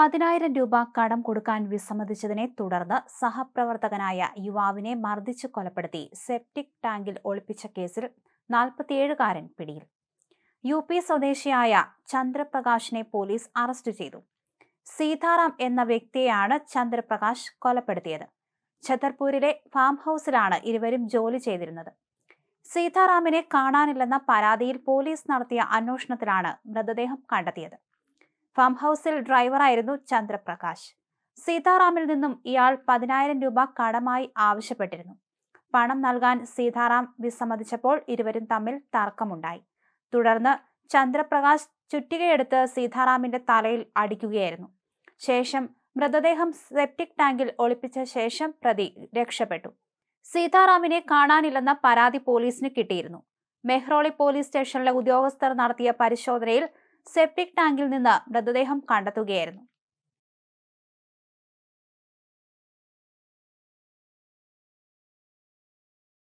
പതിനായിരം രൂപ കടം കൊടുക്കാൻ വിസമ്മതിച്ചതിനെ തുടർന്ന് സഹപ്രവർത്തകനായ യുവാവിനെ മർദ്ദിച്ചു കൊലപ്പെടുത്തി സെപ്റ്റിക് ടാങ്കിൽ ഒളിപ്പിച്ച കേസിൽ നാൽപ്പത്തിയേഴുകാരൻ പിടിയിൽ. യു പി സ്വദേശിയായ ചന്ദ്രപ്രകാശിനെ പോലീസ് അറസ്റ്റ് ചെയ്തു. സീതാറാം എന്ന വ്യക്തിയെയാണ് ചന്ദ്രപ്രകാശ് കൊലപ്പെടുത്തിയത്. ഛത്തർപൂരിലെ ഫാം ഹൗസിലാണ് ഇരുവരും ജോലി ചെയ്തിരുന്നത്. സീതാറാമിനെ കാണാനില്ലെന്ന പരാതിയിൽ പോലീസ് നടത്തിയ അന്വേഷണത്തിലാണ് മൃതദേഹം കണ്ടെത്തിയത്. ഫാം ഹൗസിൽ ഡ്രൈവറായിരുന്നു ചന്ദ്രപ്രകാശ്. സീതാറാമിൽ നിന്നും ഇയാൾ പതിനായിരം രൂപ കടമായി ആവശ്യപ്പെട്ടിരുന്നു. പണം നൽകാൻ സീതാറാം വിസമ്മതിച്ചപ്പോൾ ഇരുവരും തമ്മിൽ തർക്കമുണ്ടായി. തുടർന്ന് ചന്ദ്രപ്രകാശ് ചുറ്റികയെടുത്ത് സീതാറാമിന്റെ തലയിൽ അടിക്കുകയായിരുന്നു. ശേഷം മൃതദേഹം സെപ്റ്റിക് ടാങ്കിൽ ഒളിപ്പിച്ച ശേഷം പ്രതി രക്ഷപ്പെട്ടു. സീതാറാമിനെ കാണാനില്ലെന്ന പരാതി പോലീസിന് കിട്ടിയിരുന്നു. മെഹ്റോളി പോലീസ് സ്റ്റേഷനിലെ ഉദ്യോഗസ്ഥർ നടത്തിയ പരിശോധനയിൽ സെപ്റ്റിക് ടാങ്കിൽ നിന്ന് മൃതദേഹം കണ്ടെത്തുകയായിരുന്നു.